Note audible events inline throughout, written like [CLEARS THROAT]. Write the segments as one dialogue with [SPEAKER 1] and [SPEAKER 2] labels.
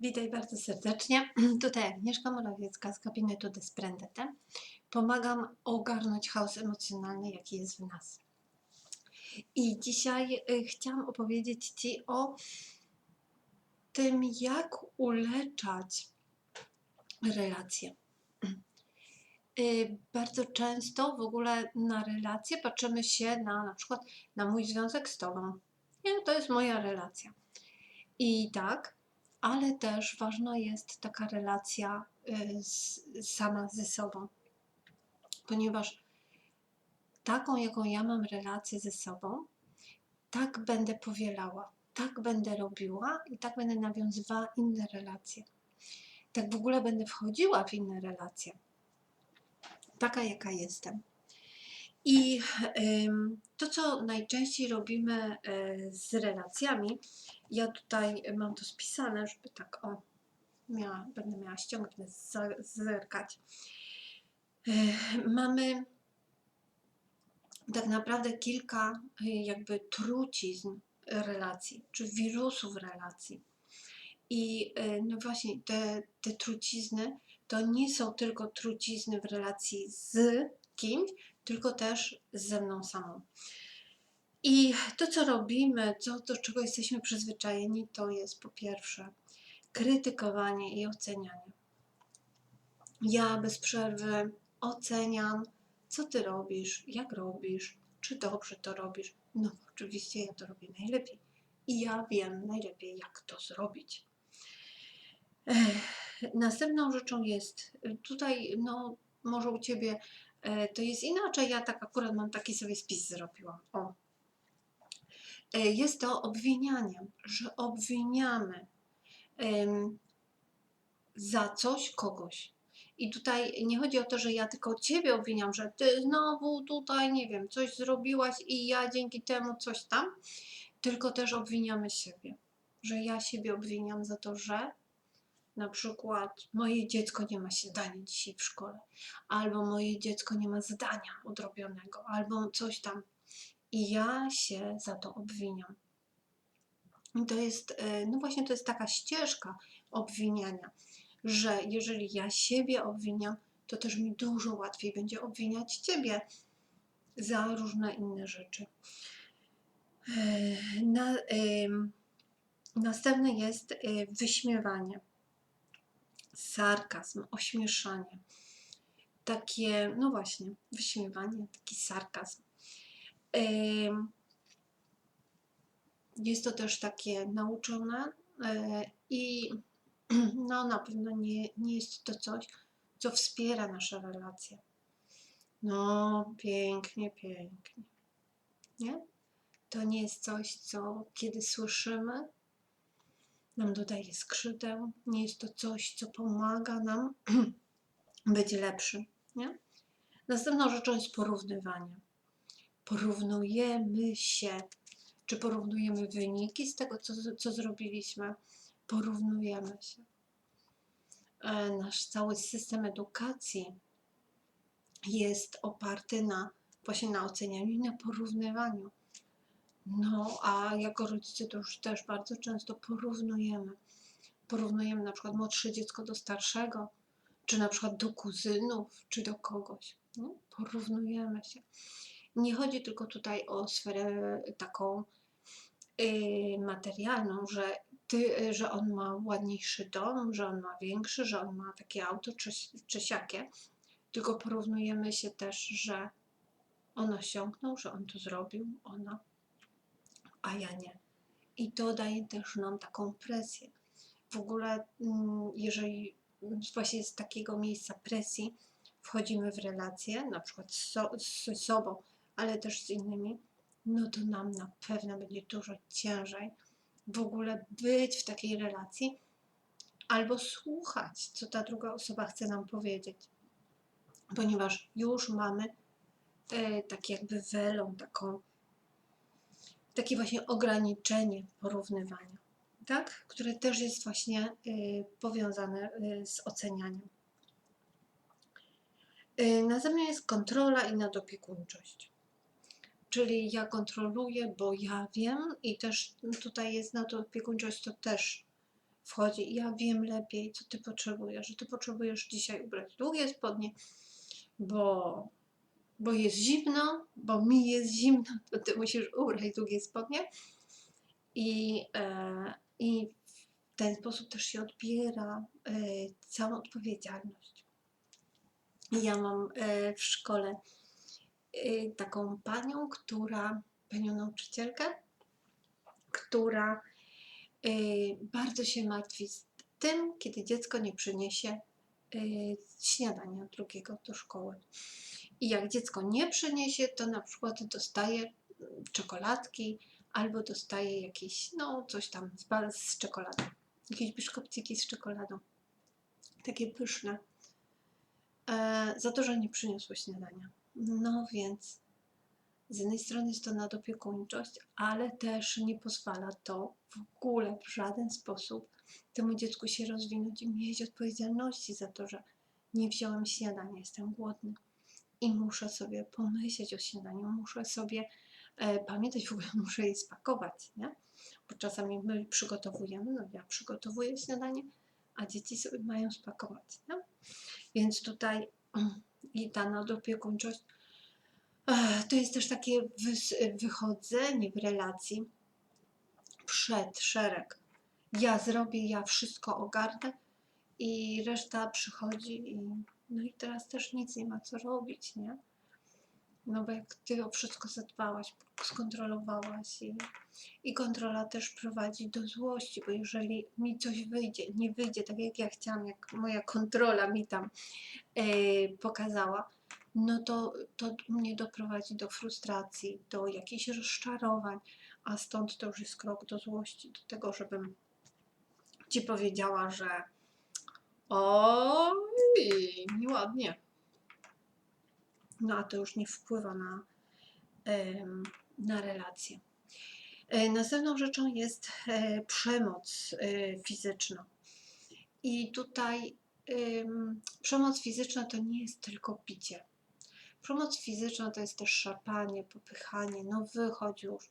[SPEAKER 1] Witaj bardzo serdecznie. [CLEARS THROAT] Tutaj Agnieszka Morawiecka z gabinetu Desprendete. Pomagam ogarnąć chaos emocjonalny, jaki jest w nas. I dzisiaj y, chciałam opowiedzieć Ci o tym, jak uleczać relacje. [CLEARS THROAT] Y, Bardzo często w ogóle na relacje patrzymy się na na przykład na mój związek z Tobą. Nie, to jest moja relacja. I tak, ale też ważna jest taka relacja y, z, sama ze sobą, ponieważ taką, jaką ja mam relację ze sobą, tak będę powielała, tak będę robiła i tak będę nawiązywała inne relacje. Tak w ogóle będę wchodziła w inne relacje. Taka, jaka jestem. I to, co najczęściej robimy y, z relacjami, ja tutaj mam to spisane, żeby tak o, miała, będę miała ściągnąć, zerkać. Y, mamy tak naprawdę kilka y, jakby trucizn relacji, czy wirusów relacji. I no właśnie te, te trucizny to nie są tylko trucizny w relacji z kimś, tylko też ze mną samą. I to, co robimy, co, do czego jesteśmy przyzwyczajeni, to jest po pierwsze krytykowanie i ocenianie. Ja bez przerwy oceniam, co ty robisz, jak robisz, czy dobrze to robisz. No, oczywiście ja to robię najlepiej. I ja wiem najlepiej, jak to zrobić. Następną rzeczą jest, tutaj, no, może u ciebie to jest inaczej. Ja tak akurat mam taki sobie spis zrobiłam. O, E, jest to obwinianie, że obwiniamy za coś kogoś. I tutaj nie chodzi o to, że ja tylko ciebie obwiniam, że ty znowu tutaj, nie wiem, coś zrobiłaś i ja dzięki temu coś tam, tylko też obwiniamy siebie. Że ja siebie obwiniam za to, że na przykład moje dziecko nie ma śniadania dzisiaj w szkole, albo moje dziecko nie ma zadania odrobionego, albo coś tam. I ja się za to obwiniam. I to jest, e, no właśnie, to jest taka ścieżka obwiniania, że jeżeli ja siebie obwiniam, to też mi dużo łatwiej będzie obwiniać ciebie za różne inne rzeczy. E, Na, em, następne jest e, wyśmiewanie, sarkazm, ośmieszanie. Takie, no właśnie, wyśmiewanie, taki sarkazm. Jest to też takie nauczone e, i [CLEARS THROAT] no na pewno nie, nie jest to coś, co wspiera nasze relacje. No, pięknie, pięknie. Nie? To nie jest coś, co kiedy słyszymy, nam dodaje skrzydeł. Nie jest to coś, co pomaga nam [CLEARS THROAT] być lepszym. Nie? Następną rzeczą jest porównywanie porównujemy się, czy porównujemy wyniki z tego, co, co zrobiliśmy, porównujemy się. E, Nasz cały system edukacji jest oparty na właśnie na ocenianiu i na porównywaniu. No, a jako rodzice to już też bardzo często porównujemy. Porównujemy na przykład młodsze dziecko do starszego, czy na przykład do kuzynów, czy do kogoś. No, porównujemy się nie chodzi tylko tutaj o sferę taką y, materialną, że, ty, że on ma ładniejszy dom, że on ma większy, że on ma takie auto czy, czy siakie, tylko porównujemy się też, że on osiągnął, że on to zrobił, ona, a ja nie. I to daje też nam taką presję. W ogóle, mm, jeżeli właśnie z takiego miejsca presji wchodzimy w relacje, na przykład z, so, z sobą, ale też z innymi, no to nam na pewno będzie dużo ciężej w ogóle być w takiej relacji albo słuchać, co ta druga osoba chce nam powiedzieć. Ponieważ już mamy e, tak jakby welą, taką, takie właśnie ograniczenie porównywania, tak? które też jest właśnie e, powiązane e, z ocenianiem. E, Następnie jest kontrola i nadopiekuńczość. Czyli ja kontroluję, bo ja wiem i też tutaj jest nadopiekuńczość, to też wchodzi. Ja wiem lepiej, co ty potrzebujesz, że ty potrzebujesz dzisiaj ubrać długie spodnie, bo, bo jest zimno, bo mi jest zimno, [LAUGHS] to ty musisz ubrać długie spodnie. I, e, i w ten sposób też się odbiera e, całą odpowiedzialność. Ja mam e, w szkole e, taką panią, która, panią nauczycielkę, która e, bardzo się martwi z tym, kiedy dziecko nie przyniesie e, śniadania drugiego do szkoły. I jak dziecko nie przyniesie, to na przykład dostaje mm, czekoladki albo dostaje jakieś, no coś tam z, z czekoladą. Jakieś biszkopciki z czekoladą. Takie pyszne. E, za to, że nie przyniosło śniadania. No więc z jednej strony jest to nadopiekuńczość, ale też nie pozwala to w ogóle w żaden sposób temu dziecku się rozwinąć i mieć odpowiedzialności za to, że nie wziąłem śniadania, jestem głodny i muszę sobie pomyśleć o śniadaniu, muszę sobie e, pamiętać, w ogóle [LAUGHS] muszę je spakować, nie? Bo czasami my przygotowujemy, no ja przygotowuję śniadanie, a dzieci sobie mają spakować, nie? Więc tutaj mm, i ta nadopiekuńczość to jest też takie wys- wychodzenie w relacji przed szereg. Ja zrobię, ja wszystko ogarnę i reszta przychodzi i no i teraz też nic nie ma co robić, nie? No bo jak ty o wszystko zadbałaś, skontrolowałaś i, i kontrola też prowadzi do złości, bo jeżeli mi coś wyjdzie, nie wyjdzie tak jak ja chciałam, jak moja kontrola mi tam e, pokazała, no to, to mnie doprowadzi do frustracji, do jakichś rozczarowań, a stąd to już jest krok do złości, do tego, żebym ci powiedziała, że oj, nieładnie. No a to już nie wpływa na, na relacje. E, Następną rzeczą jest e, przemoc e, fizyczna. I tutaj em, przemoc fizyczna to nie jest tylko picie. Przemoc fizyczna to jest też szarpanie, popychanie, no wychodź już,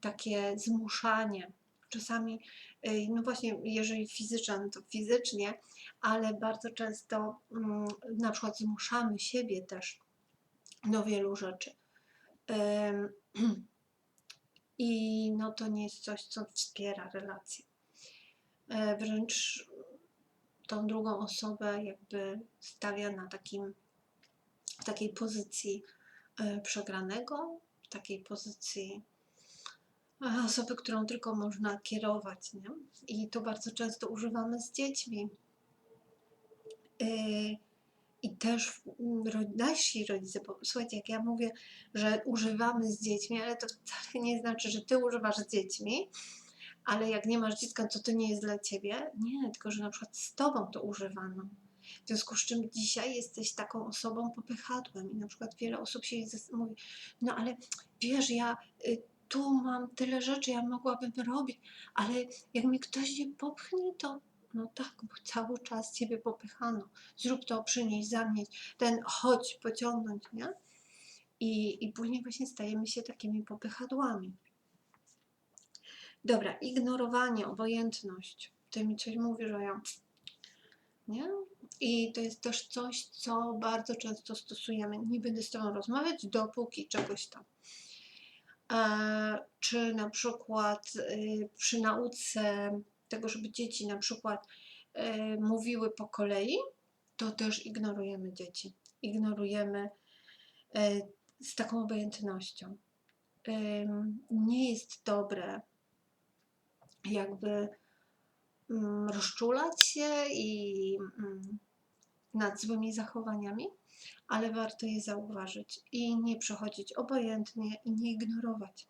[SPEAKER 1] takie zmuszanie. Czasami, y, no właśnie, jeżeli fizyczna, no to fizycznie, ale bardzo często mm, na przykład zmuszamy siebie też do wielu rzeczy. [CLEARS THROAT] I no to nie jest coś, co wspiera relacje. E, Wręcz tą drugą osobę jakby stawia na takim w takiej pozycji e, przegranego, w takiej pozycji osoby, którą tylko można kierować. Nie? I to bardzo często używamy z dziećmi. E, I też mm, nasi rodzice, bo słuchajcie, jak ja mówię, że używamy z dziećmi, ale to wcale nie znaczy, że ty używasz z dziećmi, ale jak nie masz dziecka, to to nie jest dla ciebie. Nie, tylko że na przykład z tobą to używano. W związku z czym dzisiaj jesteś taką osobą popychadłem i na przykład wiele osób się mówi, no ale wiesz, ja y, tu mam tyle rzeczy, ja mogłabym robić, ale jak mi ktoś nie popchnie, to no tak, bo cały czas ciebie popychano. Zrób to, przynieś, zanieść, ten chodź, pociągnąć, nie? I, I później właśnie stajemy się takimi popychadłami. Dobra, ignorowanie, obojętność. Ty mi coś mówisz, a ja nie? I to jest też coś, co bardzo często stosujemy. Nie będę z Tobą rozmawiać, dopóki czegoś tam. Czy na przykład y, przy nauce tego, żeby dzieci na przykład y, mówiły po kolei, to też ignorujemy dzieci. Ignorujemy y, z taką obojętnością. Nie jest dobre jakby mm, rozczulać się i mm, nad złymi zachowaniami, ale warto je zauważyć i nie przechodzić obojętnie i nie ignorować,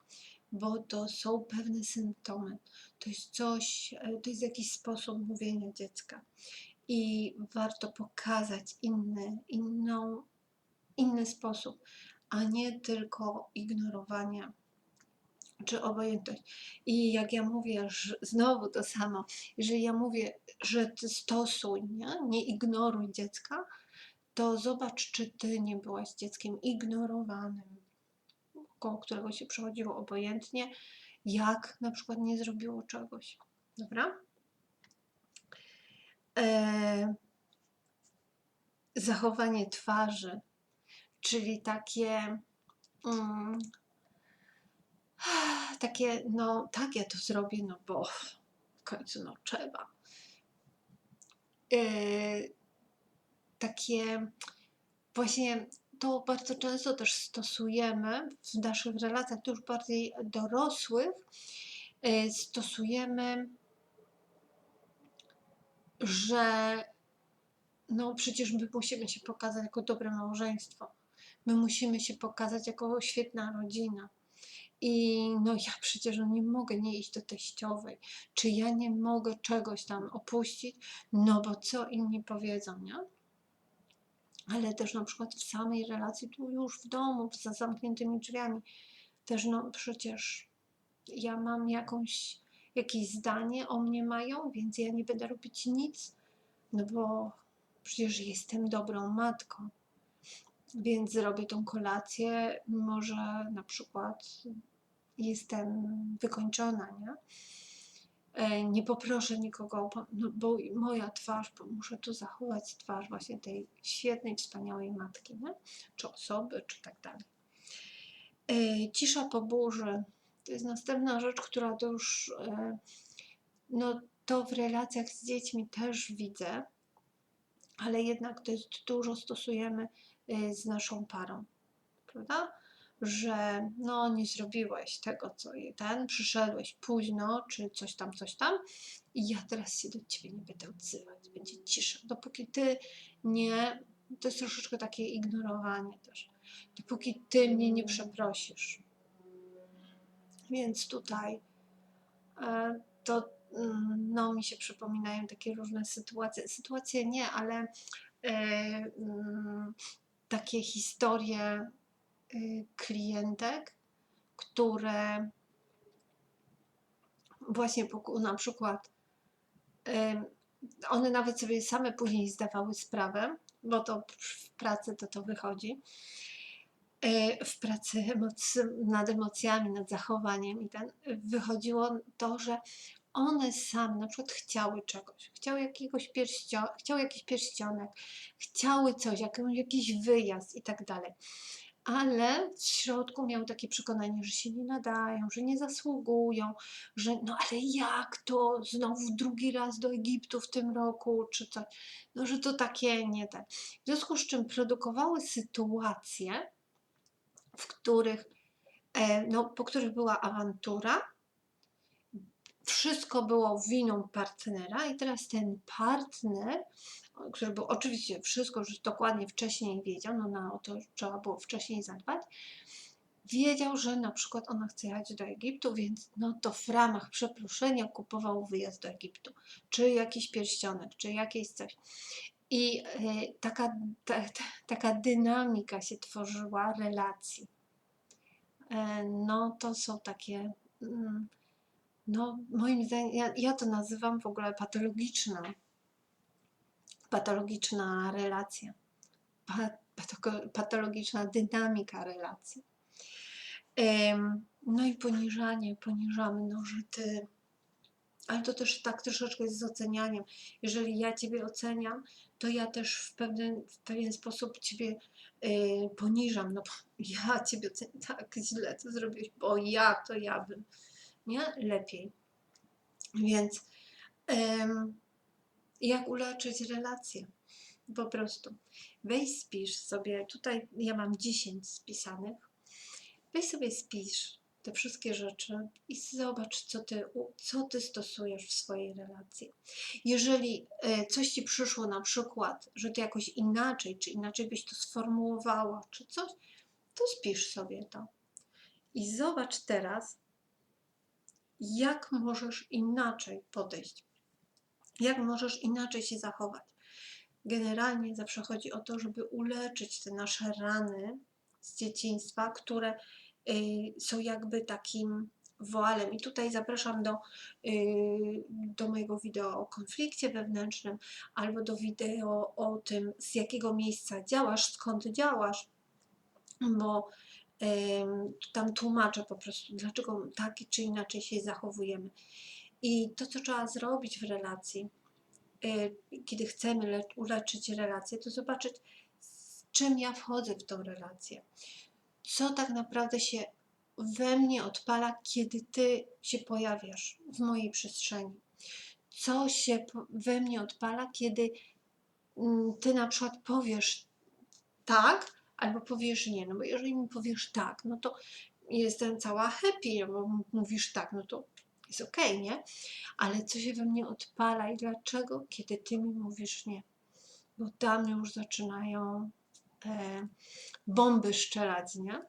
[SPEAKER 1] bo to są pewne symptomy. To jest coś, to jest jakiś sposób mówienia dziecka i warto pokazać inny, inną, inny sposób, a nie tylko ignorowanie czy obojętność. I jak ja mówię, że znowu to samo, jeżeli ja mówię, że ty stosuj, nie, nie ignoruj dziecka, to zobacz, czy ty nie byłaś dzieckiem ignorowanym, koło którego się przechodziło obojętnie, jak na przykład nie zrobiło czegoś. Dobra? e, zachowanie twarzy, czyli takie mm, takie, no tak, ja to zrobię, no bo w końcu no trzeba. E, takie właśnie to bardzo często też stosujemy w naszych relacjach, już bardziej dorosłych, e, stosujemy, że no przecież my musimy się pokazać jako dobre małżeństwo. My musimy się pokazać jako świetna rodzina. I no ja przecież no nie mogę nie iść do teściowej, czy ja nie mogę czegoś tam opuścić, no bo co inni powiedzą, nie? Ale też na przykład w samej relacji, tu już w domu, za zamkniętymi drzwiami, też no przecież ja mam jakąś, jakieś zdanie o mnie mają, więc ja nie będę robić nic, no bo przecież jestem dobrą matką. Więc zrobię tą kolację, mimo że na przykład jestem wykończona, nie? E, Nie poproszę nikogo, bo- no moja twarz, bo muszę tu zachować twarz właśnie tej świetnej, wspaniałej matki, nie? czy osoby, czy tak dalej. E, Cisza po burzy to jest następna rzecz, która to już, e, no to w relacjach z dziećmi też widzę, ale jednak to jest dużo stosujemy z naszą parą, prawda? Że no nie zrobiłeś tego, co ten, przyszedłeś późno, czy coś tam, coś tam i ja teraz się do ciebie nie będę odzywać, będzie cisza. Dopóki ty nie, to jest troszeczkę takie ignorowanie też, dopóki ty mnie nie przeprosisz. Więc tutaj e, to mm, no, mi się przypominają takie różne sytuacje. Sytuacje nie, ale e, mm, takie historie y, klientek, które właśnie na przykład em, one nawet sobie same później zdawały sprawę, bo to w pracy to to wychodzi, e, w pracy nad emocjami, nad zachowaniem i ten wychodziło to, że one same na przykład chciały czegoś, chciały jakiegoś pierścio, chciały jakiś pierścionek, chciały coś, jakiś wyjazd i tak dalej. Ale w środku miały takie przekonanie, że się nie nadają, że nie zasługują, że no ale jak to znowu drugi raz do Egiptu w tym roku, czy coś, no że to takie nie tak. W związku z czym produkowały sytuacje, w których, e, no, po których była awantura, wszystko było winą partnera i teraz ten partner, który był oczywiście wszystko już dokładnie wcześniej wiedział, no na to trzeba było wcześniej zadbać, wiedział, że na przykład ona chce jechać do Egiptu, więc no to w ramach przeproszenia kupował wyjazd do Egiptu, czy jakiś pierścionek, czy jakieś coś. I e, taka, ta, ta, taka dynamika się tworzyła relacji. E, no to są takie, mm, no moim zdaniem, ja, ja to nazywam w ogóle patologiczna, patologiczna relacja, patologiczna dynamika relacji. No i poniżanie, poniżamy, no że ty, ale to też tak troszeczkę jest z ocenianiem. Jeżeli ja ciebie oceniam, to ja też w pewien, w pewien sposób ciebie y, poniżam, no ja ciebie oceniam, tak źle to zrobiłeś, bo ja to ja bym, nie? Lepiej. Więc em, jak uleczyć relacje? Po prostu weź spisz sobie, tutaj ja mam 10 spisanych, weź sobie spisz te wszystkie rzeczy i zobacz, co ty, co ty stosujesz w swojej relacji. Jeżeli e, coś ci przyszło na przykład, że ty jakoś inaczej, czy inaczej byś to sformułowała, czy coś, to spisz sobie to. I zobacz teraz, jak możesz inaczej podejść, jak możesz inaczej się zachować. Generalnie zawsze chodzi o to, żeby uleczyć te nasze rany z dzieciństwa, które y, są jakby takim woalem. I tutaj zapraszam do, y, do mojego wideo o konflikcie wewnętrznym albo do wideo o tym, z jakiego miejsca działasz, skąd działasz, bo tam tłumaczę po prostu, dlaczego tak czy inaczej się zachowujemy. I to, co trzeba zrobić w relacji, y, kiedy chcemy le- uleczyć relację, to zobaczyć, z czym ja wchodzę w tą relację. Co tak naprawdę się we mnie odpala, kiedy ty się pojawiasz w mojej przestrzeni. Co się we mnie odpala, kiedy mm, ty na przykład powiesz tak, albo powiesz nie. No bo jeżeli mi powiesz tak, no to jestem cała happy, bo m- mówisz tak, no to jest okej, nie? Ale co się we mnie odpala i dlaczego, kiedy ty mi mówisz nie? Bo tam już zaczynają e, bomby strzelać, nie?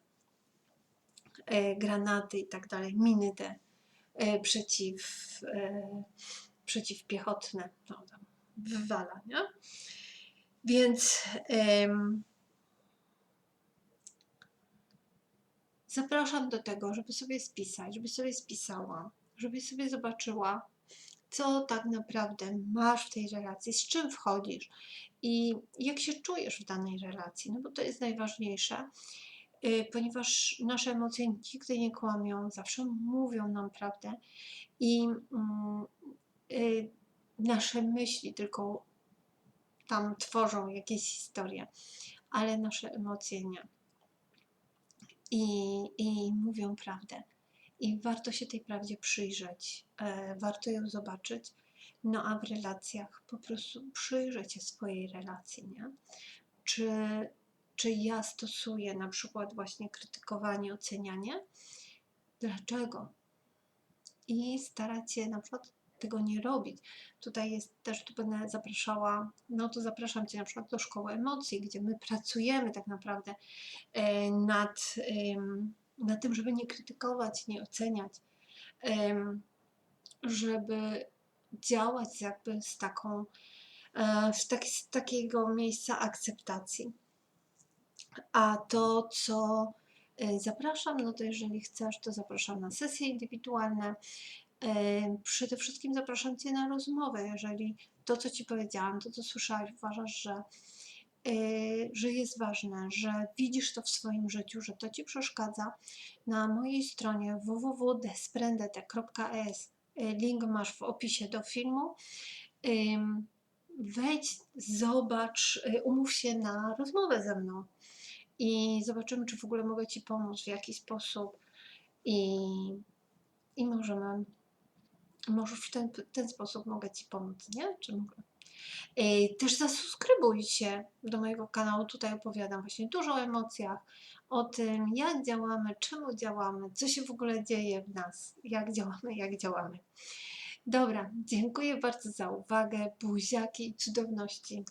[SPEAKER 1] E, granaty i tak dalej, miny te e, przeciw, e, przeciwpiechotne, no, tam wywala, nie? Więc em, zapraszam do tego, żeby sobie spisać, żeby sobie spisała, żeby sobie zobaczyła, co tak naprawdę masz w tej relacji, z czym wchodzisz i jak się czujesz w danej relacji, no bo to jest najważniejsze, y, ponieważ nasze emocje nigdy nie kłamią, zawsze mówią nam prawdę i mm, y, nasze myśli tylko tam tworzą jakieś historie, ale nasze emocje nie. I, i mówią prawdę. I warto się tej prawdzie przyjrzeć, e, warto ją zobaczyć. No a w relacjach po prostu przyjrzeć się swojej relacji, nie? Czy, czy ja stosuję na przykład właśnie krytykowanie, ocenianie? Dlaczego? I starać się na przykład tego nie robić. Tutaj jest też, tu będę zapraszała, no to zapraszam Cię na przykład do szkoły emocji, gdzie my pracujemy tak naprawdę e, nad, nad tym, żeby nie krytykować, nie oceniać, żeby działać jakby z taką, e, z, z takiego miejsca akceptacji. A to, co e, zapraszam, no to jeżeli chcesz, to zapraszam na sesje indywidualne. E, Przede wszystkim zapraszam Cię na rozmowę, jeżeli to, co Ci powiedziałam, to, co słyszałaś, uważasz, że, e, że jest ważne, że widzisz to w swoim życiu, że to Ci przeszkadza, na mojej stronie www.desprendete.es e, link masz w opisie do filmu. Wejdź, zobacz, y, umów się na rozmowę ze mną i zobaczymy, czy w ogóle mogę Ci pomóc, w jaki sposób i, i możemy, może w ten, ten sposób mogę Ci pomóc, nie? Czy mogę? Y, Też zasubskrybuj się do mojego kanału, tutaj opowiadam właśnie dużo o emocjach, o tym, jak działamy, czemu działamy, co się w ogóle dzieje w nas, jak działamy, [LAUGHS] jak działamy. Dobra, dziękuję bardzo za uwagę, buziaki i cudowności.